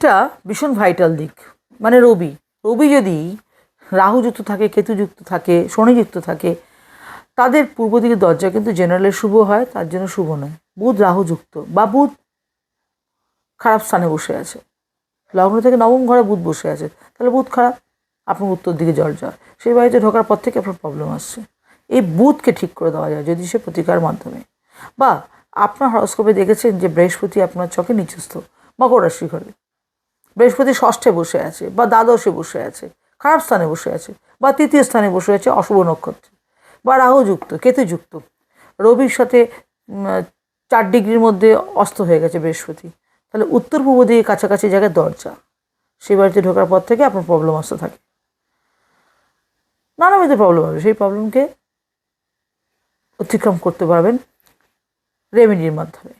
এটা ভীষণ ভাইটাল দিক মানে রবি। রবি যদি রাহুযুক্ত থাকে, কেতুযুক্ত থাকে, শনিযুক্ত থাকে, তাদের পূর্ব দিকের দরজা কিন্তু জেনারেলের শুভ হয়, তার জন্য শুভ নয়। বুধ রাহুযুক্ত বা বুধ খারাপ স্থানে বসে আছে। লগ্ন থেকে নবম ঘরে বুধ বসে আছে। তাহলে বুধ খারাপ, আপনার উত্তর দিকে জল জ্বর সেই বাড়িতে ঢোকার পর থেকে আপনার প্রবলেম আসছে। এই বুধকে ঠিক করে দেওয়া যায়, যদি সে প্রতিকার মাধ্যমে। বা আপনার হরস্কোপে দেখেছেন যে বৃহস্পতি আপনার চকে নিচস্থ, মকর রাশি ঘরে। বৃহস্পতি ষষ্ঠে বসে আছে, বা দ্বাদশে বসে আছে, খারাপ স্থানে বসে আছে, বা তৃতীয় স্থানে বসে আছে অশুভ নক্ষত্রে, বা রাহুযুক্ত, কেতুযুক্ত। রবির সাথে চার ডিগ্রির মধ্যে অস্ত হয়ে গেছে বৃহস্পতি। তাহলে উত্তর পূর্ব দিকে কাছাকাছি জায়গায় দরজা। সেই বাড়িতে ঢোকার পর থেকে আপনার প্রবলেম আসতে থাকে। নানাবিধ প্রবলেম হবে। সেই প্রবলেমকে অতিক্রম করতে পারবেন রেমেডির মাধ্যমে।